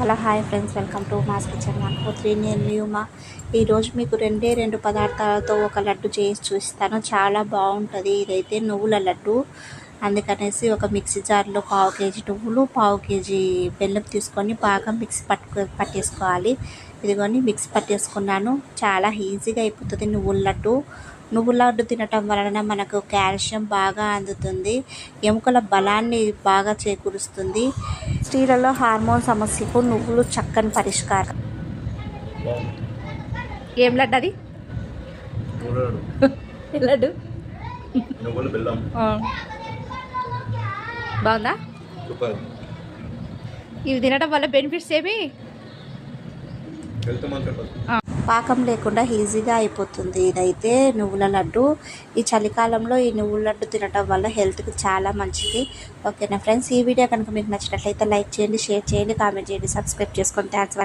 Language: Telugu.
Hello hi friends. Welcome to Ma's kitchen one four three. నేను న్యూమా. ఈరోజు మీకు రెండే రెండు పదార్థాలతో ఒక లడ్డు చేసి చూస్తాను చాలా బాగుంటుంది. ఇదైతే నువ్వుల లడ్డు. అందుకనేసి ఒక మిక్సీ జార్లో పావు కేజీ నువ్వులు పావు కేజీ బెల్లం తీసుకొని బాగా మిక్సీ పట్టుకో పట్టేసుకోవాలి. ఇదిగోని మిక్సీ పట్టేసుకున్నాను. చాలా ఈజీగా అయిపోతుంది నువ్వుల లడ్డు. నువ్వుల లడ్డు తినటం వలన మనకు కాల్షియం బాగా అందుతుంది. ఎముకల బలాన్ని బాగా చేకూరుస్తుంది. స్త్రీలలో హార్మోన్ సమస్యకు నువ్వులు చక్కని పరిష్కారం. ఏం లడ్డు అది? లడ్డు. బాగుందా? ఇవి తినడం వల్ల బెనిఫిట్స్ ఏమి పాకం లేకుండా ఈజీగా అయిపోతుంది. ఇదైతే నువ్వుల లడ్డు. ఈ చలికాలంలో ఈ నువ్వుల లడ్డు తినడం వల్ల హెల్త్కి చాలా మంచిది. ఓకేనా ఫ్రెండ్స్? ఈ వీడియో కనుక మీకు నచ్చినట్లయితే లైక్ చేయండి షేర్ చేయండి కామెంట్ చేయండి సబ్స్క్రైబ్ చేసుకోండి థ్యాంక్స్.